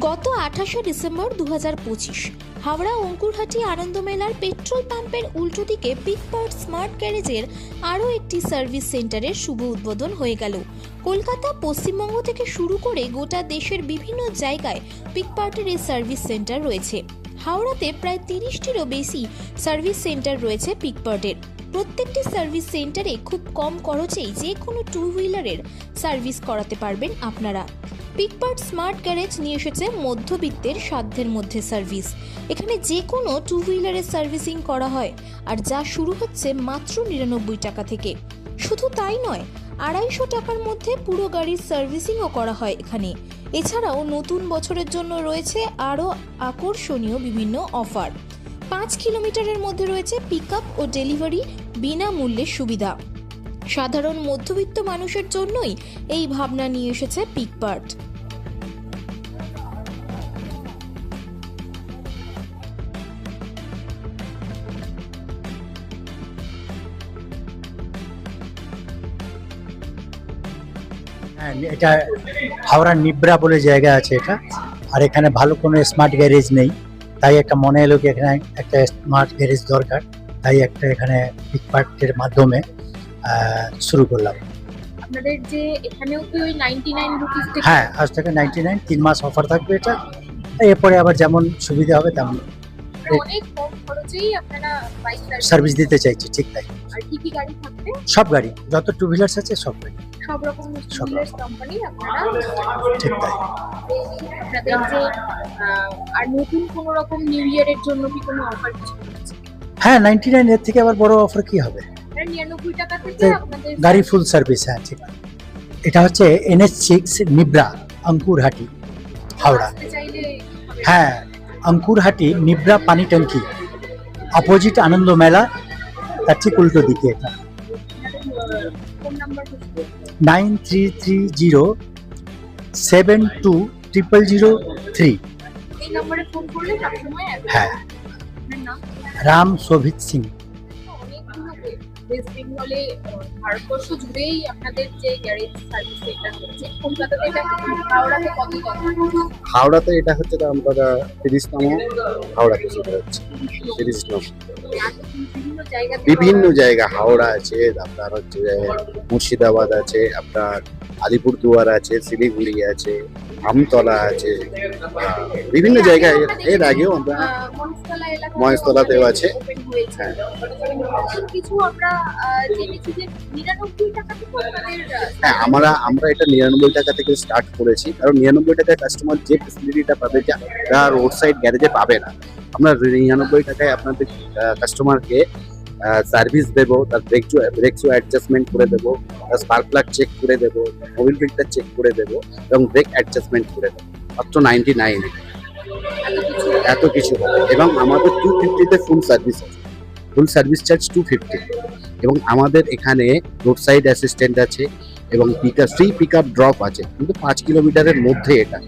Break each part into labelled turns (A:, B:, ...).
A: গত আঠাশে ডিসেম্বর দু হাওড়া অঙ্কুরহাটি আনন্দমেলার পেট্রোল পাম্পের উল্টো দিকে পিকপার্ট স্মার্ট গ্যারেজের আরও একটি সার্ভিস সেন্টারের শুভ উদ্বোধন হয়ে গেল। কলকাতা পশ্চিমবঙ্গ থেকে শুরু করে গোটা দেশের বিভিন্ন জায়গায় পিকপার্টের এই সার্ভিস সেন্টার রয়েছে। হাওড়াতে প্রায় তিরিশটিরও বেশি সার্ভিস সেন্টার রয়েছে পিকপার্টের প্রত্যেকটি সার্ভিস সেন্টারে খুব কম খরচেই যে কোনো টু হুইলারের সার্ভিস করাতে পারবেন আপনারা। পিকপার্ট স্মার্ট গ্যারেজ নিয়ে এসেছে মধ্যবিত্তের সাধ্যের মধ্যে সার্ভিস এখানে যে কোনো টু হুইলারের সার্ভিসিং করা হয়, আর যা শুরু হচ্ছে মাত্র নিরানব্বই টাকা থেকে। শুধু তাই নয়, আড়াইশো টাকার মধ্যে পুরো গাড়ির সার্ভিসিংও করা হয় এখানে। এছাড়াও নতুন বছরের জন্য রয়েছে আরও আকর্ষণীয় বিভিন্ন অফার পাঁচ কিলোমিটারের মধ্যে রয়েছে পিক ও ডেলিভারি বিনামূল্যে সুবিধা। সাধারণ মধ্যবিত্ত মানুষের জন্যই এই ভাবনা নিয়ে এসেছে পিকপার্ট।
B: হ্যাঁ এটা হাওড়া নিব্রা বলে জায়গা আছে এটা। আর এখানে ভালো কোনো স্মার্ট গ্যারেজ নেই। তাই একটা মনে এলো কি এখানে একটা স্মার্ট গ্যারেজ দরকার। তাই একটা এখানে পিকপার্টের মাধ্যমে শুরু করলাম।
C: আপনাদের যে এখানেও কি ওই নাইনটি নাইন রুপিস থেকে
B: হ্যাঁ আজ থেকে নাইনটি নাইন তিন মাস অফার থাকবে এটা। এরপরে আবার যেমন সুবিধা হবে তেমন।
C: অনেক কম খরচেই আপনারা
B: সার্ভিস দিতে চাইছি ঠিক তাই।
C: আর কি কি গাড়ি থাকবে?
B: সব গাড়ি যত টু হুইলার্স আছে সব গাড়ি।
C: সব রকম
B: সব
C: টুলের কোম্পানি আপনারা
B: ঠিক তাই।
C: আপনাদের যে আর নতুন কোনো রকম নিউ ইয়ারের জন্য কি কোনো অফার কিছু
B: হ্যাঁ এর থেকে আবার বড় অফার কি হবে? গাড়ি ফুল সার্ভিস হ্যাঁ ঠিক এটা হচ্ছে এনএস সিক্স নিব্রা অঙ্কুরহাটি হাওড়া। হ্যাঁ অঙ্কুরহাটি নিব্রা পানি ট্যাঙ্কি। অপোজিট আনন্দ মেলা তার ঠিক উল্টো দিকে এটা। Nine three three zero seven two triple zero three. হ্যাঁ। রাম শোভিত সিং।
C: ওয়েস্ট বেঙ্গলে ভারতবর্ষ জুড়েই আপনাদের যে গ্যারেজ সার্ভিস সেন্টার রয়েছে কলকাতাতে এটা হাওড়াতে কত
D: হাওড়াতে এটা হচ্ছে তো আমরা তিরিশতম হাওড়াতে হচ্ছে তিরিশতম।
C: বিভিন্ন জায়গা
D: হাওড়া আছে আপনার হচ্ছে মুর্শিদাবাদ আছে আপনার আলিপুরদুয়ার আছে শিলিগুড়ি আছে আমতলা আছে বিভিন্ন জায়গায় এর আগেও আমরা মহেশতলাতেও আছে।
C: open হয়েছে নতুন কিছু আমরা আহ, জেনেছি যে নিরানব্বই টাকা থেকে আপনাদের আহ,
D: হ্যাঁ আমরা আমরা এটা নিরানব্বই টাকা থেকে স্টার্ট করেছি কারণ নিরানব্বই টাকায় কাস্টমার যে ফেসিলিটিটা পাবে যা রোড সাইড গ্যারেজে পাবে না আমরা নিরানব্বই টাকায় আপনাদের কাস্টমারকে সার্ভিস দেবো, তার ব্রেক ব্রেক শু অ্যাডজাস্টমেন্ট করে দেবো, তার স্পার্ক প্লাগ চেক করে দেবো মোবিল ফিল্টার চেক করে দেবো এবং ব্রেক অ্যাডজাস্টমেন্ট করে দেবো। মাত্র নাইনটি নাইন
C: এত কিছু
D: এবং আমাদের টু ফিফটিতে ফুল সার্ভিস আছে। Full service charge two fifty এবং আমাদের এখানে রোড সাইড অ্যাসিস্ট্যান্ট আছে এবং pick up free pick up drop আছে। কিন্তু পাঁচ কিলোমিটারের মধ্যে এটা।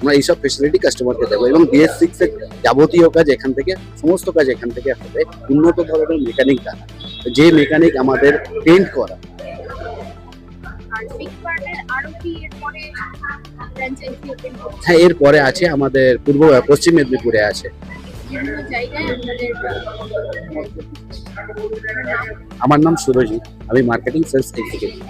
D: আমরা এইসব ফেসিলিটি কাস্টমারকে দেবো। এবং বিএস সিক্স এর যাবতীয় কাজ এখান থেকে সমস্ত কাজ এখান থেকে হবে। উন্নত ধরনের মেকানিক দ্বারা যে মেকানিক আমাদের পেন্ট করা। হ্যাঁ এরপরে আছে আমাদের পূর্ব পশ্চিম মেদিনীপুরে আছে। আমার নাম সুরজিৎ আমি মার্কেটিং সেলস এক্সিকিউটিভ